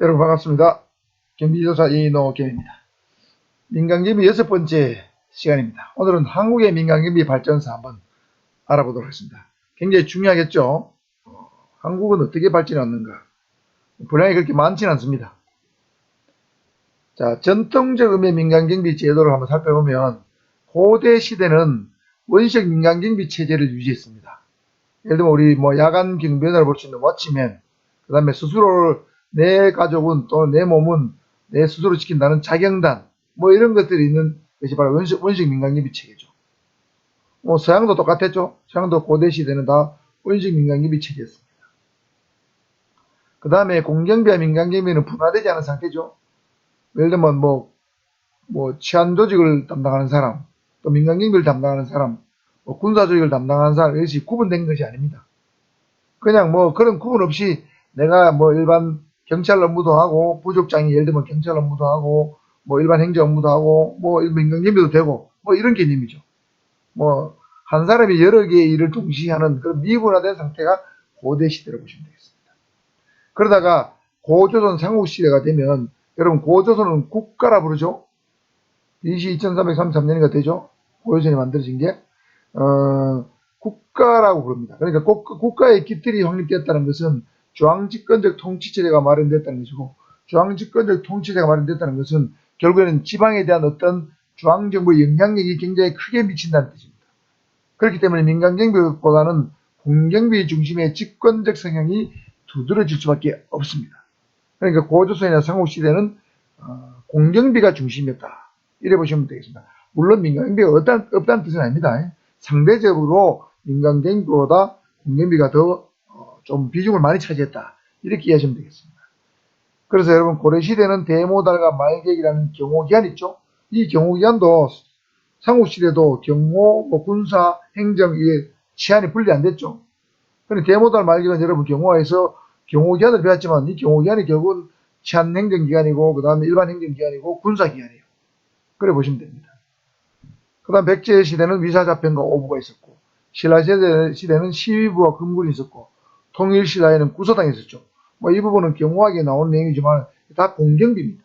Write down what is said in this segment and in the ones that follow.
여러분 반갑습니다. 경기조사 이노경입니다. 민간경비 여섯 번째 시간입니다. 오늘은 한국의 민간경비 발전사 한번 알아보도록 하겠습니다. 굉장히 중요하겠죠? 어, 한국은 어떻게 발전했는가? 분량이 그렇게 많지는 않습니다. 자, 전통적 의미의 민간경비 제도를 한번 살펴보면 고대 시대는 원시적 민간경비 체제를 유지했습니다. 예를 들면 우리 뭐 야간 경비원을 볼 수 있는 워치맨, 그 다음에 스스로를 내 가족은 또내 몸은 내 스스로 지킨다는 자경단 뭐 이런 것들이 있는 것이 바로 원식, 원식 민간기비 체계죠. 뭐 서양도 똑같았죠. 서양도 고대 시대는 다 원식 민간기비 체계였습니다. 그 다음에 공경비와 민간경비는 분화되지 않은 상태죠. 예를 들면 뭐, 뭐 치안 조직을 담당하는 사람, 또 민간경비를 담당하는 사람, 뭐 군사 조직을 담당하는 사람 이것이 구분된 것이 아닙니다. 그냥 뭐 그런 구분 없이 내가 뭐 일반 경찰 업무도 하고 부족장이 예를 들면 경찰 업무도 하고 뭐 일반 행정 업무도 하고 뭐 민간경비도 되고 뭐 이런 개념이죠. 뭐 한 사람이 여러 개의 일을 동시에 하는 그런 미분화된 상태가 고대 시대로 보시면 되겠습니다. 그러다가 고조선 삼국시대가 되면 여러분 고조선은 국가라 부르죠. BC 2333년인가 되죠. 고조선이 만들어진 게 어, 국가라고 부릅니다. 그러니까 국, 국가의 기틀이 확립되었다는 것은 중앙집권적 통치체제가 마련됐다는 것이고 중앙집권적 통치체제가 마련됐다는 것은 결국에는 지방에 대한 어떤 중앙정부의 영향력이 굉장히 크게 미친다는 뜻입니다. 그렇기 때문에 민간경비보다는 공경비 중심의 집권적 성향이 두드러질 수밖에 없습니다. 그러니까 고조선이나 삼국시대는 어, 공경비가 중심이었다. 이래 보시면 되겠습니다. 물론 민간경비가 없다는, 없다는 뜻은 아닙니다. 상대적으로 민간경비보다 공경비가 더 좀 비중을 많이 차지했다. 이렇게 이해하시면 되겠습니다. 그래서 여러분 고려시대는 대모달과 말객이라는 경호기한 있죠. 이 경호기한도 삼국시대도 경호, 뭐 군사, 행정 이게 치안이 분리 안 됐죠. 그런데 대모달 말객은 여러분 경호에서 경호기한을 배웠지만 이 경호기한이 결국은 치안 행정기관이고 그 다음에 일반 행정기관이고 군사기관이에요. 그래 보시면 됩니다. 그 다음 백제 시대는 위사자편과 오부가 있었고 신라 시대는 시위부와 금군이 있었고 통일 시대에는 구서당이 있었죠. 뭐 이 부분은 경호하게 나온 내용이지만 다 공경비입니다.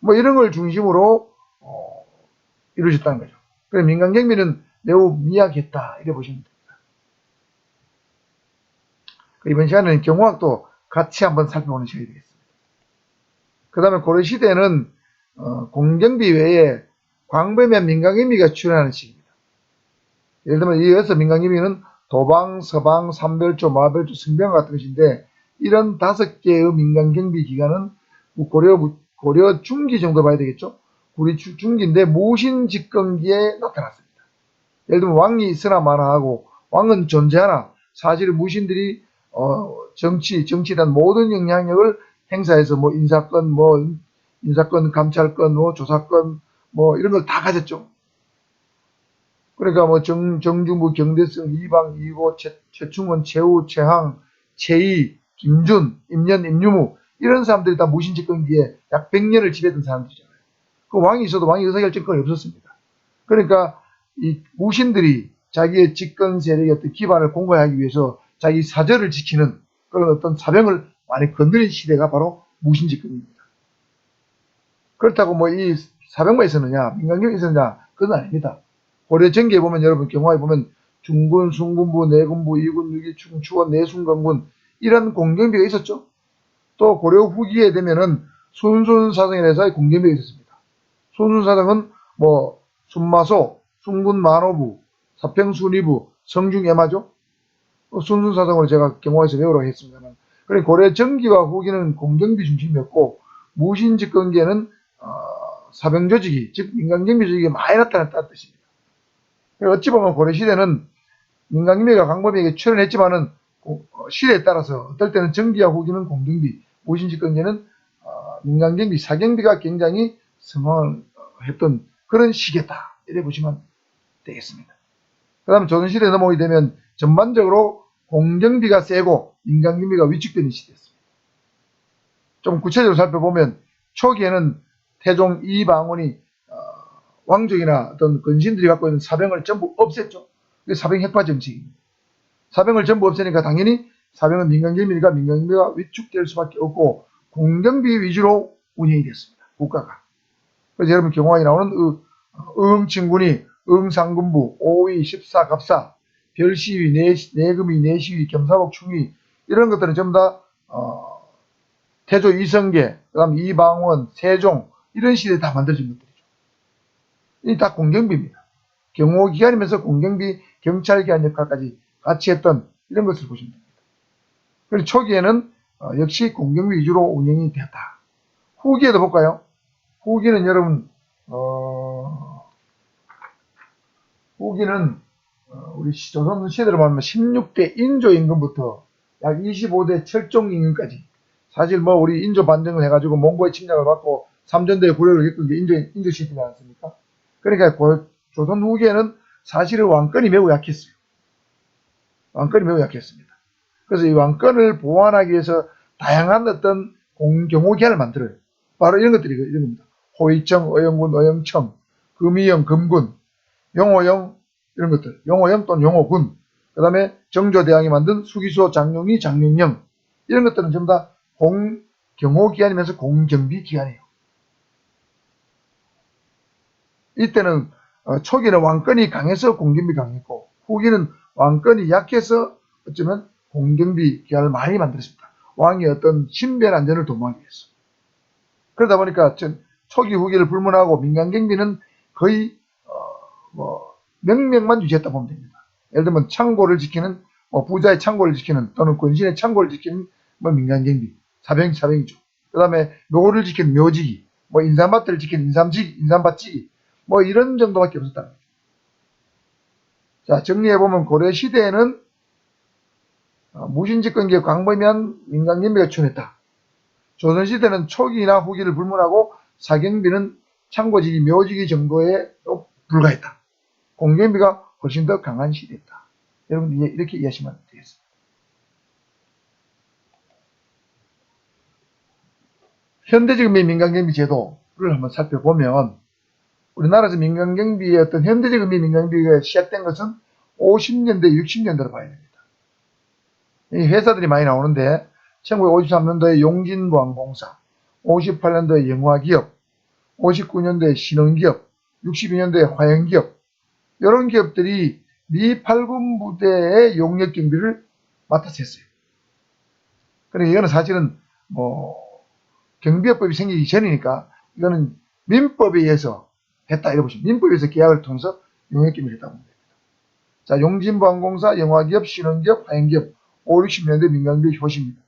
뭐 이런 걸 중심으로 어, 이루어졌다는 거죠. 그래 민간 경비는 매우 미약했다 이래 보시면 됩니다. 이번 시간에는 경호학도 같이 한번 살펴보는 시간이 되겠습니다. 그 다음에 고려시대는 어, 공경비 외에 광범위한 민간경비가 출현하는 시기입니다. 예를 들면 이어서 민간경비는 도방, 서방, 삼별조, 마별조, 승병 같은 것인데 이런 다섯 개의 민간 경비 기관은 고려, 고려 중기 정도 봐야 되겠죠. 우리 중기인데 무신집권기에 나타났습니다. 예를 들면 왕이 있으나 마나 하고 왕은 존재하나 사실 무신들이 어, 정치, 대한 모든 영향력을 행사해서 뭐 인사권, 뭐 인사권, 감찰권, 뭐 조사권, 뭐 이런 걸 다 가졌죠. 그러니까 뭐 정, 정중부, 경대성, 이방, 이고, 최, 최충원, 최우, 최항, 최희, 김준, 임년, 임유무 이런 사람들이 다 무신집권기에 약 100년을 지배했던 사람들이잖아요. 그 왕이 있어도 왕이 의사결정권이 없었습니다. 그러니까 이 무신들이 자기의 집권 세력의 어떤 기반을 공고하기 위해서 자기 사절을 지키는 그런 어떤 사병을 많이 건드린 시대가 바로 무신집권입니다. 그렇다고 뭐 이 사병만 있었느냐, 민간경이 있었느냐, 그건 아닙니다. 고려 전기에 보면 여러분 경화에 보면 중군, 순군부, 내군부, 이군, 유기 충, 추원, 내순건군 이런 공경비가 있었죠. 또 고려 후기에 되면은 순순사정이라서 공경비가 있었습니다. 순순사정은 뭐 순마소, 순군 만호부, 사평순위부, 성중애마죠. 순순사정을 제가 경화에서 배우라고 했습니다만 그래 고려 전기와 후기는 공경비 중심이었고 무신집권기에는 어, 사병조직이 즉 민간경비조직이 많이 나타났다는 뜻입니다. 어찌 보면 고려 시대는 민간경비가 광범위하게 출현했지만은 어, 시대에 따라서 어떨 때는 정기와 후기는 공경비, 무신집권기는 어, 민간경비, 사경비가 굉장히 성황을 했던 그런 시기다 이래 보시면 되겠습니다. 그 다음에 조선시대에 넘어오게 되면 전반적으로 공경비가 세고 민간경비가 위축되는 시대였습니다. 좀 구체적으로 살펴보면 초기에는 태종 이방원이 왕족이나 어떤 근신들이 갖고 있는 사병을 전부 없앴죠. 그게 사병 핵파 정책입니다. 사병을 전부 없애니까 당연히 사병은 민간경비니까 민간경비가 위축될 수밖에 없고 공경비 위주로 운영이 됐습니다. 국가가. 그래서 여러분 경호학에 나오는 의, 의흥친군이 응상군부, 5위, 14, 갑사, 별시위, 내, 내금위, 내시위, 겸사복, 충위 이런 것들은 전부 다 어, 태조 이성계, 그다음 이방원, 세종 이런 시대에 다 만들어진 것들 이 다 공경비입니다. 경호기관이면서 공경비, 경찰기관 역할까지 같이 했던 이런 것을 보시면 됩니다. 그리고 초기에는 어, 역시 공경비 위주로 운영이 되었다. 후기에도 볼까요? 후기는 여러분 어, 후기는 어, 우리 시- 조선 시대로 말하면 16대 인조 임금부터 약 25대 철종 임금까지 사실 뭐 우리 인조 반정을 해가지고 몽고의 침략을 받고 삼전대의 고려를 겪은 게 인조, 인조 시대지 않습니까? 그러니까 고- 조선 후기에는 사실은 왕권이 매우 약했어요. 왕권이 매우 약했습니다. 그래서 이 왕권을 보완하기 위해서 다양한 어떤 공경호기관을 만들어요. 바로 이런 것들이 이런 겁니다. 호의청, 어영군, 어영청, 금이영, 금군, 용호영 이런 것들, 용호영 또는 용호군, 그 다음에 정조대왕이 만든 수기소 장룡이 장룡령 이런 것들은 전부 다 공경호기관이면서 공경비기관이에요. 이때는 어, 초기는 왕권이 강해서 공경비 강했고 후기는 왕권이 약해서 어쩌면 공경비 기관을 많이 만들었습니다. 왕의 어떤 신변 안전을 도모하기 위해서. 그러다 보니까 전 초기 후기를 불문하고 민간 경비는 거의 어, 뭐 명명만 유지했다 보면 됩니다. 예를 들면 창고를 지키는 뭐 부자의 창고를 지키는 또는 권신의 창고를 지키는 뭐 민간 경비 사병 사병이죠. 그다음에 묘를 지키는 묘지기, 뭐 인삼밭을 지키는 인삼지기, 인삼밭지기 뭐 이런 정도밖에 없었다는. 자 정리해 보면 고려 시대에는 어, 무신집권기에 광범위한 민간 경비가 출현했다. 조선시대는 초기나 후기를 불문하고 사경비는 창고지기, 묘지기 정도에 또 불과했다. 공경비가 훨씬 더 강한 시대였다. 여러분 이렇게 이해하시면 되겠습니다. 현대적인 민간경비 제도를 한번 살펴보면 우리나라에서 민간 경비의 어떤 현대적인 민간경비가 시작된 것은 50년대, 60년대로 봐야 됩니다. 이 회사들이 많이 나오는데 1953년도에 용진보안공사, 58년도에 영화기업, 59년도에 신흥기업, 62년도에 화영기업 이런 기업들이 미 8군 부대의 용역 경비를 맡아서 했어요. 그러니까 이거는 사실은 뭐 경비업법이 생기기 전이니까 이거는 민법에 의해서 했다 이렇게 보시면 민법에 의해서 계약을 통해서 용역 경비를 했다고 봅니다. 자 용진보안공사, 영화기업, 신흥기업, 화영기업 5, 60년대 민간기업 효시입니다.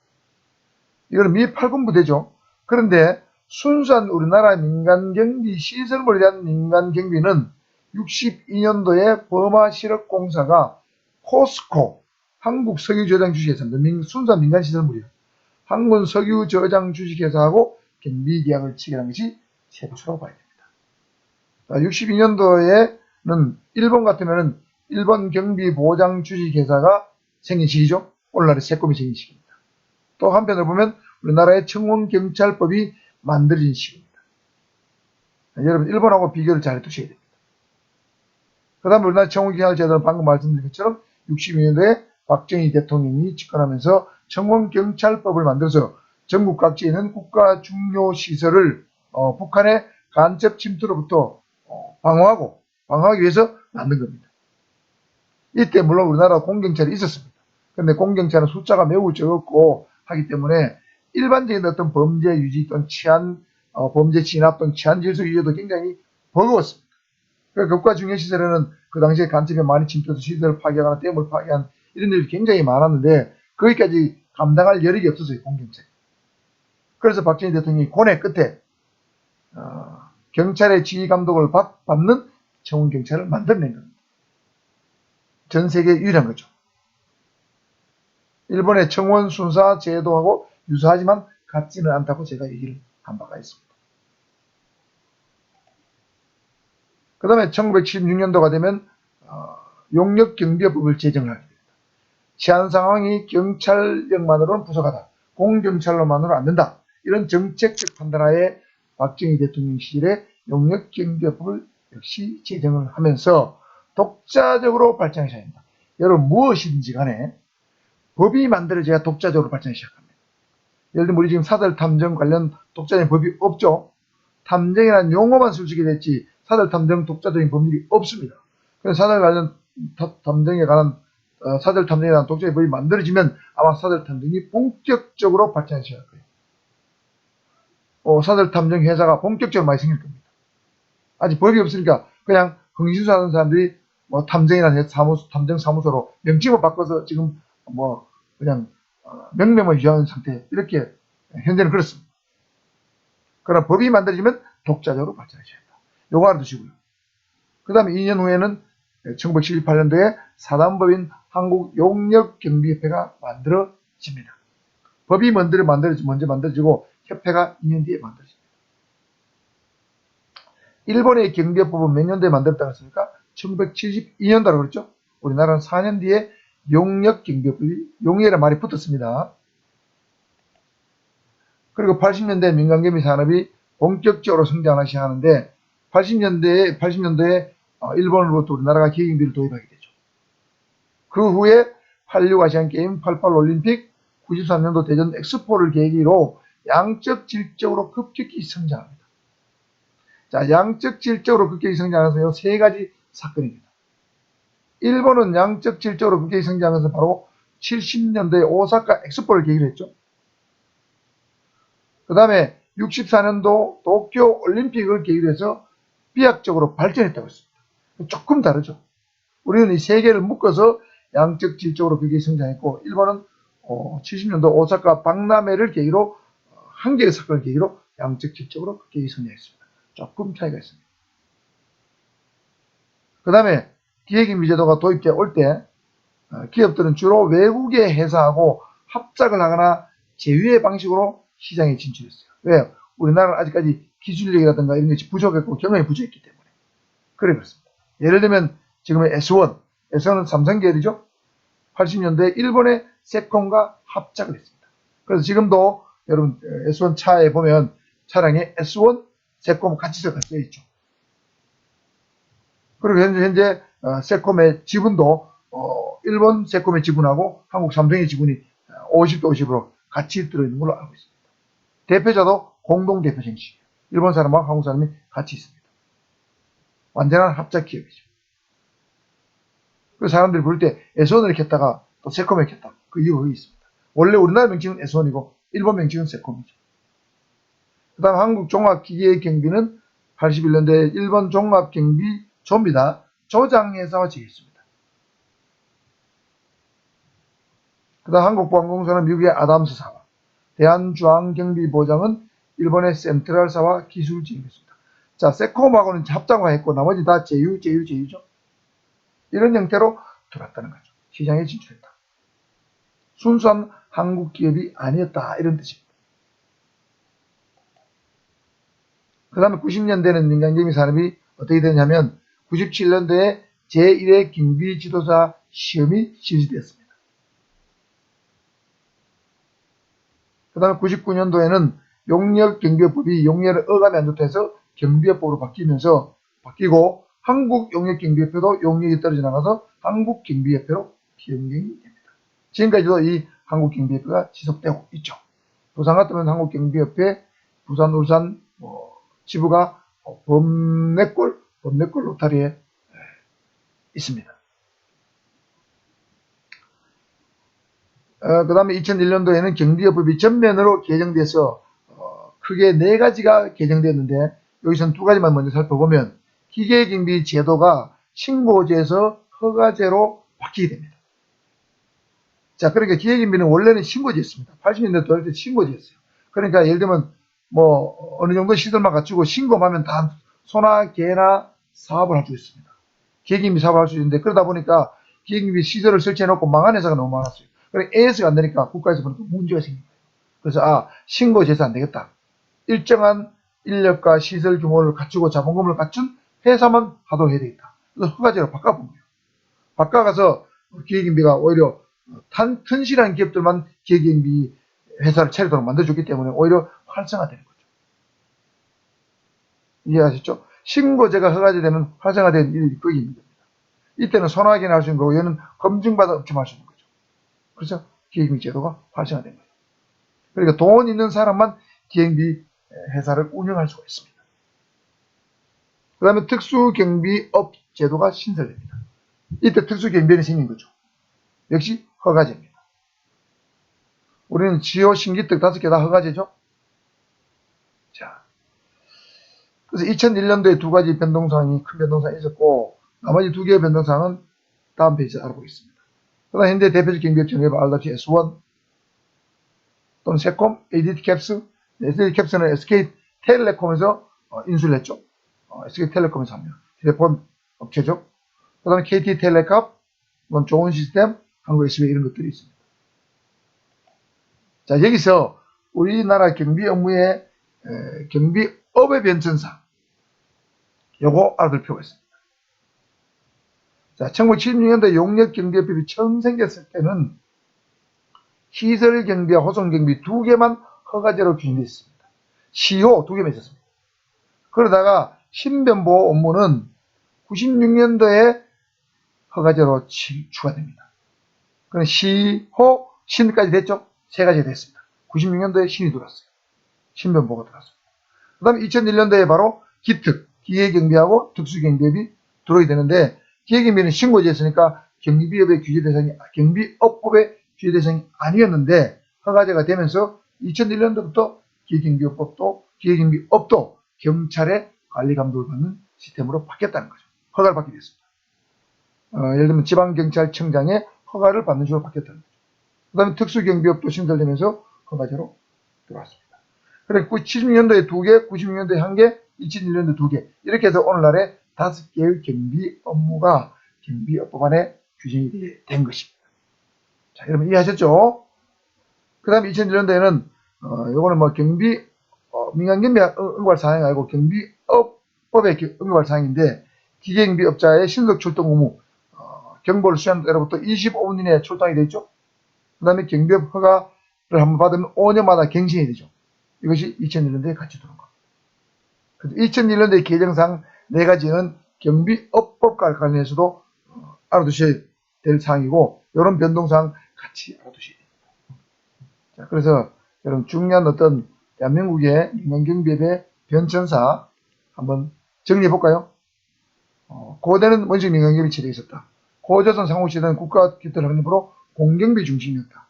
이거는 미 8군 부대죠. 그런데 순수한 우리나라 민간경비 시설물에 대한 민간경비는 62년도에 버마실업공사가 코스코 한국석유저장 주식회사입니다. 민- 순수한 민간시설물이에요. 한국석유저장 주식회사하고 경비계약을 체결한 것이 최초라고 봐야 됩니다. 62년도에는 일본 같으면 일본 경비보장 주식회사가 생긴 시기죠. 오늘날의 세금이 생긴 시기입니다. 또 한편으로 보면 우리나라의 청원경찰법이 만들어진 시기입니다. 여러분 일본하고 비교를 잘 해두셔야 됩니다. 그 다음에 우리나라 청원경찰제도는 방금 말씀드린 것처럼 62년도에 박정희 대통령이 집권하면서 청원경찰법을 만들어서 전국 각지에 있는 국가 중요 시설을 어, 북한의 간첩 침투로부터 어, 방어하고 방어하기 위해서 만든 겁니다. 이때 물론 우리나라 공경찰이 있었습니다. 근데 공경찰은 숫자가 매우 적었고 하기 때문에 일반적인 어떤 범죄 유지 또는 치안, 어, 범죄 진압 또는 치안 질서 유지도 굉장히 버거웠습니다. 그 국가 중요 시설에는 그 당시에 간첩이 많이 침투해서 시설을 파괴하거나 댐을 파괴한 이런 일이 굉장히 많았는데 거기까지 감당할 여력이 없었어요 공경찰. 그래서 박정희 대통령이 고뇌 끝에 어, 경찰의 지휘 감독을 받, 받는 청원 경찰을 만들어낸 겁니다. 전 세계 유일한 거죠. 일본의 청원 순사 제도하고 유사하지만 같지는 않다고 제가 얘기를 한 바가 있습니다. 그 다음에 1976년도가 되면 어, 용역 경비법을 제정을 하게 됩니다. 치안 상황이 경찰력만으로는 부족하다. 공경찰로만으로는 안 된다. 이런 정책적 판단하에 박정희 대통령 시절에 용역경비법을 역시 제정을 하면서 독자적으로 발전하기 시작합니다. 여러분 무엇이든지 간에 법이 만들어져야 독자적으로 발전하기 시작합니다. 예를 들면 우리 지금 사들 탐정 관련 독자적인 법이 없죠. 탐정이라는 용어만 솔직히 됐지 사들 탐정 독자적인 법률이 없습니다. 그래서 사들 관련 타- 탐정에 관한 어, 사들 탐정에 관한 독자적인 법이 만들어지면 아마 사들 탐정이 본격적으로 시작할 거예요. 어, 사들 탐정 회사가 본격적으로 많이 생길 겁니다. 아직 법이 없으니까 그냥 흥신소하는 사람들이 뭐 회사 사무소, 탐정 사무소로 명칭을 바꿔서 지금 뭐 그냥 어, 명명을 유지하는 상태 이렇게 현재는 그렇습니다. 그러나 법이 만들어지면 독자적으로 발전해야 된다. 요거 알아두시고요. 그 다음에 2년 후에는 1978년도에 사단법인 한국용역경비협회가 만들어집니다. 법이 먼저 만들어지고 협회가 2년 뒤에 만들어집니다. 일본의 경비법은 몇 년도에 만들었다고 했습니까? 1972년도라고 그랬죠? 우리나라는 4년 뒤에 용역 경비법이 용역이라는 말이 붙었습니다. 그리고 80년대 민간개비 산업이 본격적으로 성장하기 시작하는데 80년대에 80년도에 어, 일본으로부터 우리나라가 기계경비를 도입하게 되죠. 그 후에 86 아시안 게임, 88 올림픽, 93년도 대전 엑스포를 계기로 양적 질적으로 급격히 성장합니다. 자, 양적 질적으로 급격히 성장해서 이세 가지 사건입니다. 일본은 양적 질적으로 급격히 성장해서 바로 70년도에 오사카 엑스포를 계기로 했죠. 그 다음에 64년도 도쿄 올림픽을 계기로 해서 비약적으로 발전했다고 했습니다. 조금 다르죠. 우리는 이 세 개를 묶어서 양적 질적으로 그게 성장했고 일본은 어, 70년도 오사카 박람회를 계기로 어, 한 개의 사건을 계기로 양적 질적으로 그게 성장했습니다. 조금 차이가 있습니다. 그 다음에 기획인비제도가 도입돼 올때 어, 기업들은 주로 외국의 회사하고 합작을 하거나 제휴의 방식으로 시장에 진출했어요. 왜요? 우리나라는 아직까지 기술력이라든가 이런 것이 부족했고 경험이 부족했기 때문에. 그래 그렇습니다. 예를 들면 지금의 S1, S1은 삼성 계열이죠. 80년대에 일본의 세콤과 합작을 했습니다. 그래서 지금도 여러분 S1 차에 보면 차량에 S1, 세콤 같이 써 있죠. 그리고 현재, 현재 어, 세콤의 지분도 어, 일본 세콤의 지분하고 한국 삼성의 지분이 50대 50으로 같이 들어있는 걸로 알고 있습니다. 대표자도 공동 대표 정식이에요. 일본 사람하고 한국 사람이 같이 있습니다. 완전한 합작 기업이죠. 그 사람들이 부를 때 S1을 켰다가 또 세콤을 켰다. 그 이유가 있습니다. 원래 우리나라 명칭은 S1이고 일본 명칭은 세콤이죠. 그 다음 한국 종합기계경비는 81년도에 일본 종합경비 조입니다. 조장회사와 지겠습니다. 그 다음 한국보안공사는 미국의 아담스 사와 대한주항경비보장은 일본의 센트럴사와 기술지입니다. 자, 세콤하고는 합작만 했고 나머지 다 제휴, 제휴, 제휴죠. 이런 형태로 들어왔다는 거죠. 시장에 진출했다. 순수한 한국 기업이 아니었다. 이런 뜻입니다. 그 다음에 90년대는 민간경비 산업이 어떻게 되냐면 97년도에 제1회 경비지도사 시험이 실시되었습니다. 그 다음에 99년도에는 용역경비법이 용역을 어감이 안 좋다 해서 경비법으로 바뀌면서 바뀌고 한국용역경비협회도 용역이 떨어져 나가서 한국경비협회로 변경이 됩니다. 지금까지도 이 한국경비협회가 지속되고 있죠. 부산 같으면 한국경비협회, 부산, 울산 뭐 지부가 범내골, 범내골 로타리에 있습니다. 어, 그 다음에 2001년도에는 경비업법이 전면으로 개정돼서 어, 크게 네 가지가 개정됐는데 여기서는 두 가지만 먼저 살펴보면 기계경비 제도가 신고제에서 허가제로 바뀌게 됩니다. 자, 그러니까 기계경비는 원래는 신고제였습니다. 80년대 도할 때 신고제였어요. 그러니까 예를 들면 뭐 어느 정도 시설만 갖추고 신고만 하면 다 소나 개나 사업을 할 수 있습니다. 기계경비 사업을 할 수 있는데 그러다 보니까 기계경비 시설을 설치해 놓고 망한 회사가 너무 많았어요. 그래 AS가 안 되니까 국가에서 보니까 문제가 생긴 거예요. 그래서 아 신고제에서 안 되겠다. 일정한 인력과 시설 규모를 갖추고 자본금을 갖춘 회사만 하도록 해야 되겠다. 그래서 허가제로 바꿔본 거예요. 바꿔가서 기획인비가 오히려 탄, 튼실한 기업들만 기획인비 회사를 차리도록 만들어줬기 때문에 오히려 활성화되는 거죠. 이해하셨죠? 신고제가 허가제 되면 활성화된 일이 거기 있는 겁니다. 이때는 선호하기는 할수 있는 거고 얘는 검증받아 업체할 수 있는 거죠. 그래서 기획인비 제도가 활성화된 거예요. 그러니까 돈 있는 사람만 기행비 회사를 운영할 수가 있습니다. 그 다음에 특수경비업 제도가 신설됩니다. 이때 특수경비원이 생긴 거죠. 역시 허가제입니다. 우리는 지호, 신기특 다섯 개 다 허가제죠. 자, 그래서 2001년도에 두 가지 변동사항이 큰 변동사항이 있었고 나머지 두 개의 변동사항은 다음 페이지에 알아보겠습니다. 그다음 현재 대표적 경비업체는 여러분 알다시피 S1 또는 세콤, ADT 캡스, ADT 캡스는 SK 텔레콤에서 어, 인수를 했죠. 어, SK 텔레콤에서 합니다. 휴대폰 업체죠. 그 다음에 KT 텔레캅, 그다음 좋은 시스템, 한국 SB 이런 것들이 있습니다. 자, 여기서 우리나라 경비 업무의 에, 경비업의 변천사 요거 알아둘 필요가 있습니다. 자, 1976년도에 용역경비법이 처음 생겼을 때는 시설경비와 호송경비 두 개만 허가제로 규정되어 있습니다. 시호 두 개만 있었습니다. 그러다가 신변보호 업무는 96년도에 허가제로 치- 추가됩니다. 그럼 시 호, 신까지 됐죠? 세 가지 됐습니다. 96년도에 신이 들어왔어요. 신변보호가 들어왔습니다. 그 다음에 2001년도에 바로 기특, 기계경비하고 특수경비업이 들어오게 되는데 기계경비는 신고제였으니까 경비업의 규제 대상이, 아, 경비업법의 규제 대상이 아니었는데 허가제가 되면서 2001년도부터 기계경비업법도 기계경비업도 경찰의 관리 감독을 받는 시스템으로 바뀌었다는 거죠. 허가를 받게 됐습니다. 어, 예를 들면 지방경찰청장의 허가를 받는 식으로 바뀌었다는 거죠. 그 다음에 특수경비업도 신설되면서 허가제로 들어왔습니다. 그래 70년도에 두 개, 96년도에 한 개, 2001년도에 두 개. 이렇게 해서 오늘날에 다섯 개의 경비 업무가 경비업법 안에 규정이 된 것입니다. 자, 여러분 이해하셨죠? 그 다음에 2001년도에는, 어, 요거는 뭐 경비, 어, 민간경비 응발 사항이 아니고 경비업법의 기- 응발 사항인데, 기계경비업자의 신속 출동 의무, 어, 경보를 수행한 때로부터 25분 이내에 출동이 되죠? 그 다음에 경비업 허가를 한번 받으면 5년마다 갱신이 되죠. 이것이 2001년도에 같이 들어온 겁니다. 그래서 2001년도의 개정상 네 가지는 경비업법과 관련해서도 어, 알아두셔야 될 사항이고 이런 변동사항 같이 알아두셔야 됩니다. 자, 그래서 여러분 중요한 어떤 대한민국의 민간경비업의 변천사 한번 정리해 볼까요? 어, 고대는 원식 민간경비 체제가 있었다. 고조선 상호시대는 국가 기틀 확립으로 공경비 중심이었다.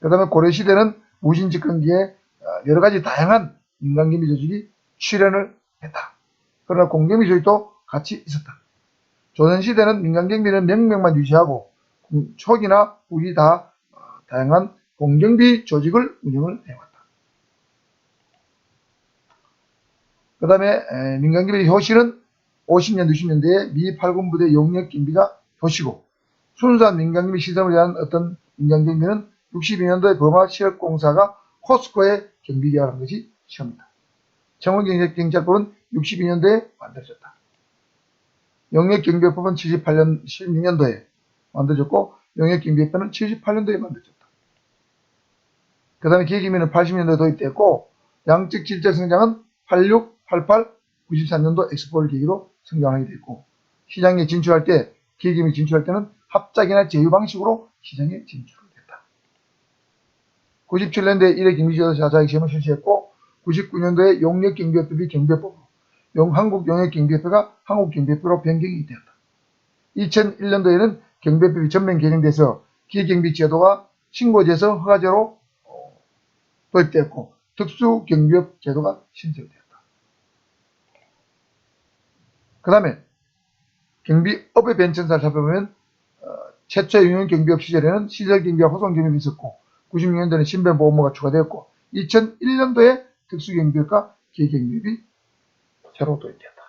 그 다음에 고려시대는 무신집권기에 어, 여러 가지 다양한 민간경비 조직이 출연을 했다. 그러나 공경비 조직도 같이 있었다. 조선시대는 민간경비는 명명만 유지하고 음, 초기나 후기 다 어, 다양한 공경비 조직을 운영을 해왔다. 그 다음에 민간경비 효시는 50년, 60년대에 미 8군 부대 용역경비가 효시고 순수한 민간경비 시설을 위한 어떤 민간경비는 62년도에 범하시력공사가 코스코에 경비계약한 것이 처음이다. 청원경찰법은 62년도에 만들어졌다. 영역경비법은 78년, 16년도에 만들어졌고 영역경비법은 78년도에 만들어졌다. 그 다음에 기계기민은 80년도에 도입됐고 양적 질적 성장은 86, 88, 94년도 엑스포를 계기로 성장하게 됐고 시장에 진출할 때 기계기민이 진출할 때는 합작이나 제휴 방식으로 시장에 진출됐다. 97년도에 1회 경비지도 자사익 시험을 실시했고 99년도에 용역경비법이 경비법으로 용, 한국용역경비법가 한국경비법으로 변경이 되었다. 2001년도에는 경비법이 전면 개정돼서 기계경비 제도가 신고제에서 허가제로 어, 도입되었고 특수경비업 제도가 신설되었다. 그 다음에 경비업의 변천사를 살펴보면 어, 최초의 용역경비업 시절에는 시설 경비와 호송 경비가 있었고 96년도에는 신변보험료가 추가되었고 2001년도에 특수경비업과 기계경비업이 새로 도입되었다.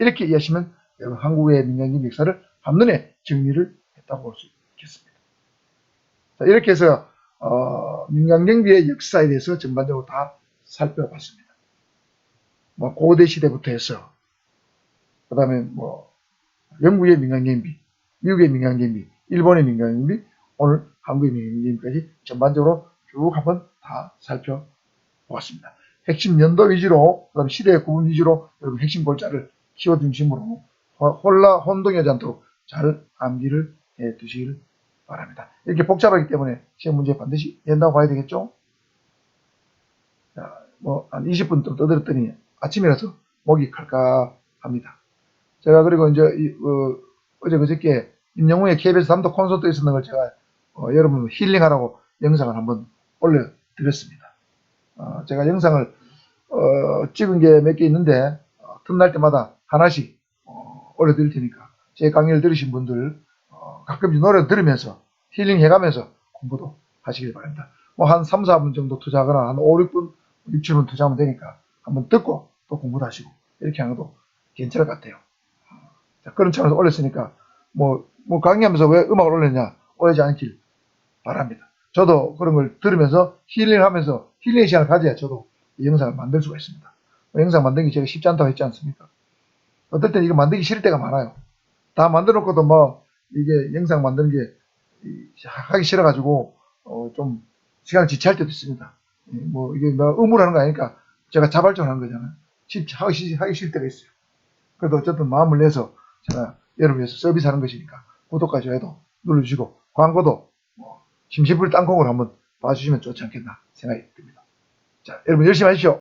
이렇게 이해하시면 여러분 한국의 민간경비 역사를 한눈에 정리를 했다고 볼 수 있겠습니다. 자, 이렇게 해서 어, 민간경비의 역사에 대해서 전반적으로 다 살펴봤습니다. 뭐 고대 시대부터 해서 그 다음에 뭐 영국의 민간경비, 미국의 민간경비, 일본의 민간경비, 오늘 한국의 민간경비까지 전반적으로 쭉 한번 다 살펴보았습니다. 핵심 연도 위주로, 그 다음 시대 구분 위주로 여러분 핵심 골자를 키워 중심으로 호- 혼라 혼동하지 않도록 잘 암기를 해 두시길 바랍니다. 이렇게 복잡하기 때문에 시험 문제 반드시 낸다고 봐야 되겠죠? 자, 뭐, 한 20분 좀 떠들었더니 아침이라서 목이 칼칼합니다. 제가 그리고 이제, 이, 어, 어제 그저께 임영웅의 KBS 단독 콘서트 있었는 걸 제가 어, 여러분 힐링하라고 영상을 한번 올려드렸습니다. 어, 제가 영상을 어, 찍은 게 몇 개 있는데 어, 틈날 때마다 하나씩 어, 올려드릴 테니까 제 강의를 들으신 분들 어, 가끔씩 노래 들으면서 힐링해가면서 공부도 하시길 바랍니다. 뭐 한 3, 4분 정도 투자하거나 한 5, 6분, 6, 7분 투자하면 되니까 한번 듣고 또 공부도 하시고 이렇게 하는 것도 괜찮을 것 같아요. 자, 그런 차원에서 올렸으니까 뭐, 뭐 강의하면서 왜 음악을 올렸냐 오해지 않길 바랍니다. 저도 그런 걸 들으면서 힐링하면서 힐링 시간을 가져야 저도 이 영상을 만들 수가 있습니다. 뭐 영상 게 제가 쉽지 않다고 했지 않습니까? 어떨 땐 이거 만들기 싫을 때가 많아요. 다 만들어 놓고도 뭐 이게 영상 만드는 게 이, 하기 싫어가지고 어, 좀 시간을 지체할 때도 있습니다. 예, 뭐 이게 뭐 의무라는 거 아니니까 제가 자발적으로 하는 거잖아요. 지- 하기, 싫- 하기 싫을 때가 있어요. 그래도 어쨌든 마음을 내서 제가 여러분 위해서 서비스하는 것이니까 구독과 좋아요도 눌러주시고 광고도 뭐 심심풀 땅콩으로 한번 봐주시면 좋지 않겠나 생각이 듭니다. 자, 여러분 열심히 하십시오.